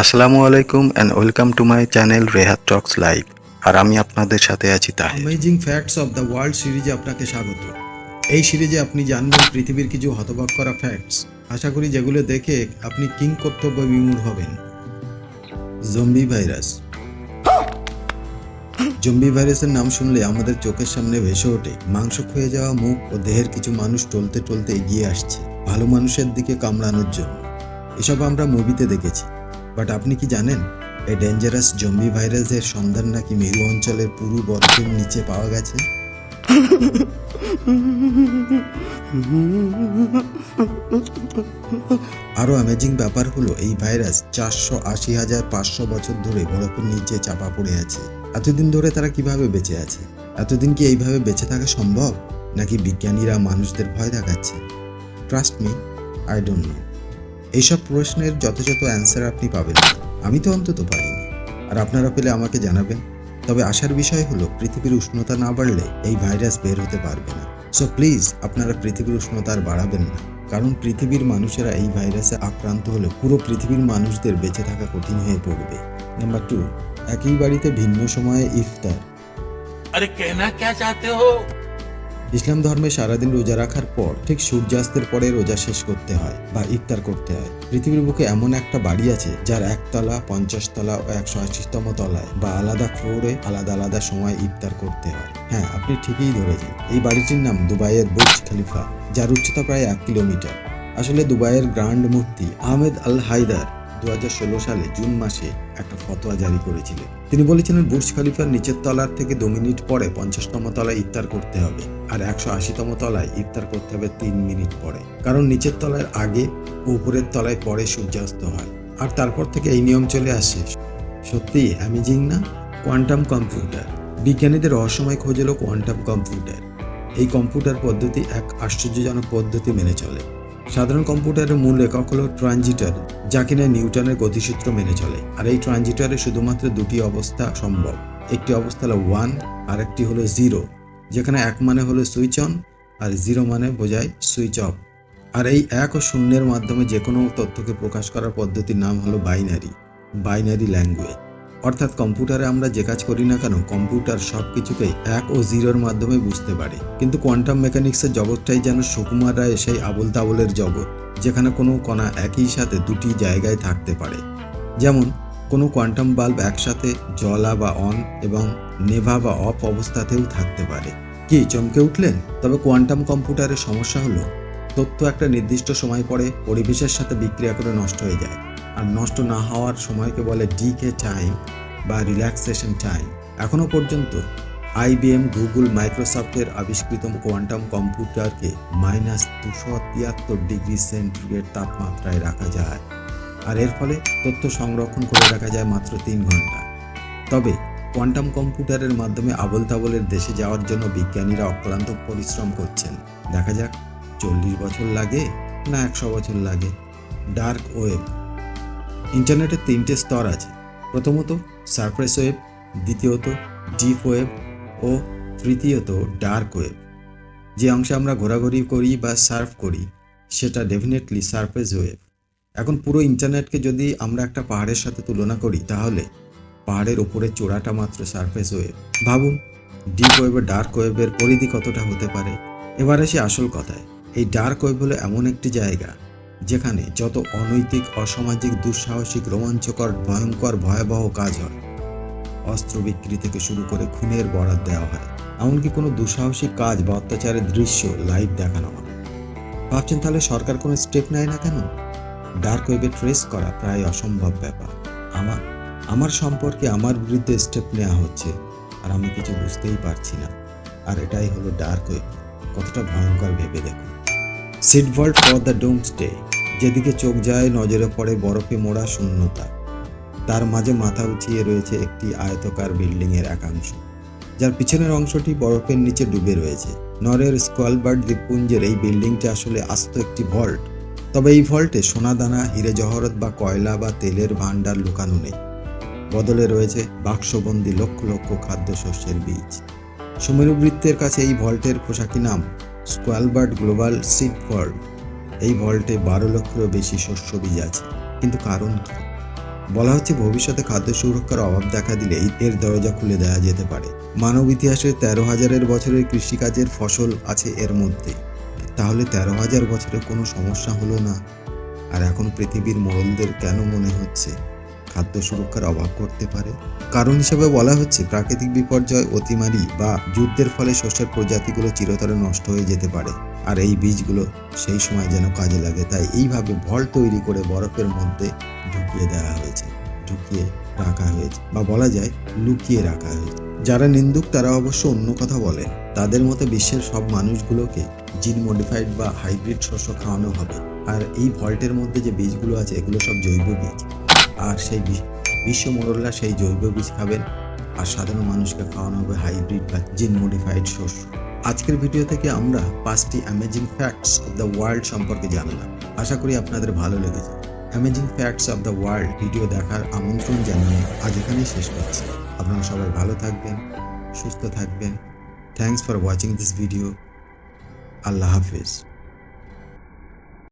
আসসালামু আলাইকুম and welcome to my channel Rehat talks live আর আমি আপনাদের সাথে আছি Taher. Amazing facts of the world সিরিজে আপনাকে স্বাগত। এই সিরিজে আপনি জানবেন পৃথিবীর কিছু হতবাক করা ফ্যাক্টস আশা করি যেগুলো দেখে আপনি কিং কর্তব্য বিমূঢ় হবেন। জম্বি ভাইরাস জম্বি ভাইরাসের নাম শুনলে আমাদের চোখের সামনে ভেসে ওঠে। মাংস ক্ষয়ে যাওয়া মুখ ও দেহের কিছু মানুষ টলতে টলতে এগিয়ে আসছে। ভালো মানুষের দিকে কামড়ানোর জন্য। এসব আমরা মুভিতে দেখেছি। বাট আপনি কি জানেন, এই ডেঞ্জারাস জম্বি ভাইরাসের সন্ধান নাকি মেরু অঞ্চলের পুরু বরফের নিচে পাওয়া গেছে? আরও অ্যামেজিং ব্যাপার হলো, এই ভাইরাস চারশো আশি হাজার পাঁচশো বছর ধরে বরফের নিচে চাপা পড়ে আছে। এতদিন ধরে তারা কীভাবে বেঁচে আছে? এতদিন কি এইভাবে বেঁচে থাকা সম্ভব? নাকি বিজ্ঞানীরা মানুষদের ভয় দেখাচ্ছে? Trust me I don't know এইসব প্রশ্নের যথাযথ অ্যান্সার আপনি পাবেন আমি তো অন্তত পাইনি আর আপনারা পেলে আমাকে জানাবেন। তবে আশার বিষয় হলো, পৃথিবীর উষ্ণতা না বাড়লে এই ভাইরাস বের হতে পারবে না। সো প্লিজ আপনারা পৃথিবীর উষ্ণতা আর বাড়াবেন না। কারণ পৃথিবীর মানুষেরা এই ভাইরাসে আক্রান্ত হলে পুরো পৃথিবীর মানুষদের বেঁচে থাকা কঠিন হয়ে পড়বে। নাম্বার টু একই বাড়িতে ভিন্ন সময়ে ইফতার। আরে কেনা কে চাতে হো ইসলাম ধর্মে সারাদিন রোজা রাখার পর ঠিক সূর্যাস্তের পরে রোজা শেষ করতে হয় বা ইফতার করতে হয়। পৃথিবীর বুকে এমন একটা বাড়ি আছে যার একতলা পঞ্চাশ তলা ও একশো আশিতম তলায় বা আলাদা ফ্লোরে আলাদা আলাদা সময় ইফতার করতে হয়। হ্যাঁ আপনি ঠিকই ধরেছেন। এই বাড়িটির নাম দুবাইয়ের বুর্জ খলিফা, যার উচ্চতা প্রায় এক কিলোমিটার। আসলে দুবাইয়ের grand mufti Ahmed Al Haidar দু সালে জুন মাসে একটা ফতোয়া জারি করেছিলেন। তিনি বলেছিলেন, বুর্জ খলিফার নিচের তলার থেকে দু মিনিট পরে পঞ্চাশতম তলায় ইফতার করতে হবে আর একশো আশিতম তলায় ইফতার করতে হবে তিন মিনিট পরে। কারণ নিচের তলার আগে উপরের তলায় পরে সূর্যাস্ত হয়। আর তারপর থেকে এই নিয়ম চলে আসে। সত্যি অ্যামেজিং না? Quantum computer. বিজ্ঞানীদের রহস্যময় খোঁজ হলো কোয়ান্টাম কম্পিউটার। এই কম্পিউটার পদ্ধতি এক আশ্চর্যজনক পদ্ধতি মেনে চলে। সাধারণ কম্পিউটারের মূল একক হলো ট্রানজিটার, যা কিনা নিউটনের গতিসূত্র মেনে চলে। আর এই ট্রানজিটারে শুধুমাত্র দুটি অবস্থা সম্ভব। একটি অবস্থা হলো ওয়ান আর একটি হলো জিরো, যেখানে এক মানে হলো সুইচ অন, আর জিরো মানে বোঝায় সুইচ অফ। আর এই এক ও শূন্যের মাধ্যমে যে কোনো তথ্যকে প্রকাশ করার পদ্ধতির নাম হলো বাইনারি বাইনারি ল্যাঙ্গুয়েজ। অর্থাৎ কম্পিউটারে আমরা যে কাজ করি না কেন, কম্পিউটার সব কিছুকেই এক ও জিরোর মাধ্যমে বুঝতে পারে। কিন্তু কোয়ান্টাম মেকানিক্সের জগৎটাই যেন সুকুমার রায় সেই আবল তাবলের জগৎ, যেখানে কোনো কণা একই সাথে দুটি জায়গায় থাকতে পারে। যেমন, কোনো কোয়ান্টাম বাল্ব একসাথে জলা বা অন এবং নেভা বা অফ অবস্থাতেও থাকতে পারে। কি, চমকে উঠলেন? তবে কোয়ান্টাম কম্পিউটারের সমস্যা হলো, তথ্য একটা নির্দিষ্ট সময় পরে পরিবেশের সাথে বিক্রিয়া করে নষ্ট হয়ে যায়। আর নষ্ট না হওয়ার সময়কে বলে ডিকে টাইম বা রিল্যাক্সেশন টাইম এখনও পর্যন্ত আইবিএম গুগল মাইক্রোসফটের আবিষ্কৃত কোয়ান্টাম কম্পিউটারকে মাইনাস দুশো তিয়াত্তর ডিগ্রি সেন্টিগ্রেড তাপমাত্রায় রাখা যায়। আর এর ফলে তথ্য সংরক্ষণ করে রাখা যায় মাত্র তিন ঘণ্টা। তবে কোয়ান্টাম কম্পিউটারের মাধ্যমে আবল তাবলের দেশে যাওয়ার জন্য বিজ্ঞানীরা অক্লান্ত পরিশ্রম করছেন। দেখা যাক, চল্লিশ বছর লাগে না একশো বছর লাগে? ডার্ক ওয়েব ইন্টারনেটের তিনটে স্তর আছে। প্রথমত সারফেস ওয়েব দ্বিতীয়ত ডিপ ওয়েব ও তৃতীয়ত ডার্ক ওয়েব যে অংশে আমরা ঘোরাঘুরি করি বা সার্ফ করি, সেটা ডেফিনেটলি সারফেস ওয়েব এখন পুরো ইন্টারনেটকে যদি আমরা একটা পাহাড়ের সাথে তুলনা করি, তাহলে পাহাড়ের ওপরে চূড়াটা মাত্র সারফেস ওয়েব ভাবুন ডিপ ওয়েব ডার্ক ওয়েবের পরিধি কতটা হতে পারে? এবার আসি আসল কথায়। এই ডার্ক ওয়েব হলো এমন একটি জায়গা যেখানে যত অনৈতিক, অসামাজিক, দুঃসাহসিক, রোমাঞ্চকর, ভয়ঙ্কর, ভয়াবহ কাজ হয়। অস্ত্র বিক্রি থেকে শুরু করে খুনের বরাদ দেওয়া হয়। এমনকি কোনো দুঃসাহসিক কাজ বা অত্যাচারের দৃশ্য লাইভ দেখানো হয়। ভাবছেন তাহলে সরকার কোনো স্টেপ নেয় না কেন? ডার্ক ওয়েবে ট্রেস করা প্রায় অসম্ভব ব্যাপার। আমার আমার সম্পর্কে আমার বিরুদ্ধে স্টেপ নেওয়া হচ্ছে আর আমি কিছু বুঝতেই পারছি না। আর এটাই হলো ডার্ক ওয়েব। কতটা ভয়ঙ্কর ভেবে দেখুন। Seed vault for the doomsday যেদিকে চোখ যায়, নজরে পড়ে বরফে মোড়া শূন্যতা। তার মাঝে মাথা উঁচিয়ে রয়েছে একটি আয়তকার বিল্ডিংয়ের একাংশ, যার পিছনের অংশটি বরফের নিচে ডুবে রয়েছে। নরের স্কোয়ালবার্ড দ্বীপপুঞ্জের এই বিল্ডিংটি আসলে আস্ত একটি ভল্ট। তবে এই ভল্টে সোনাদানা হিরে জহরত বা কয়লা বা তেলের ভাণ্ডার লুকানো নেই। বদলে রয়েছে বাক্সবন্দি লক্ষ লক্ষ খাদ্যশস্যের বীজ। সুমেরুবৃত্তের কাছে এই ভল্টের পোশাকি নাম স্কোয়ালবার্ড গ্লোবাল সিড ভল্ট এই ভল্টে বারো লক্ষেরও বেশি শস্য বীজ আছে। কিন্তু কারণ বলা হচ্ছে ভবিষ্যতে খাদ্য সুরক্ষার অভাব দেখা দিলে এর দরজা খুলে দেওয়া যেতে পারে। মানব ইতিহাসে তেরো হাজারের বছরের কৃষিকাজের ফসল আছে এর মধ্যে। তাহলে তেরো হাজার বছরে কোনো সমস্যা হলো না? আর এখন পৃথিবীর মোড়লদের কেন মনে হচ্ছে? খাদ্য সুরক্ষার অভাব করতে পারে। কারণ হিসেবে বলা হচ্ছে, প্রাকৃতিক বিপর্যয়, অতিমারি বা যুদ্ধের ফলে শস্যের প্রজাতিগুলো চিরতরে নষ্ট হয়ে যেতে পারে। আর এই বীজগুলো সেই সময় যেন কাজে লাগে। তাই এইভাবে ভল তৈরি করে বরফের মধ্যে ঢুকিয়ে দেওয়া হয়েছে। ঢুকিয়ে রাখা হয়েছে বা বলা যায়, লুকিয়ে রাখা হয়েছে। যারা নিন্দুক, তারা অবশ্য অন্য কথা বলেন। তাদের মতে বিশ্বের সব মানুষগুলোকে জিন মডিফাইড বা হাইব্রিড শস্য খাওয়ানো হবে। আর এই ভল্টের মধ্যে যে বীজগুলো আছে, এগুলো সব জৈব বীজ। আর সেই বিশ্ব মোড়লরা সেই জৈব বীজ খাবেন আর সাধারণ মানুষকে খাওয়ানো হবে হাইব্রিড বা জিন মডিফাইড শস্য। আজকের ভিডিও থেকে আমরা পাঁচটি amazing facts of the world সম্পর্কে জানলাম। আশা করি আপনাদের ভালো লেগেছে। Amazing facts of the world video দেখার আমন্ত্রণ জানিয়ে আজ এখানেই শেষ করছি। আপনারা সবাই ভালো থাকবেন, সুস্থ থাকবেন। Thanks for watching this video Allah Hafiz.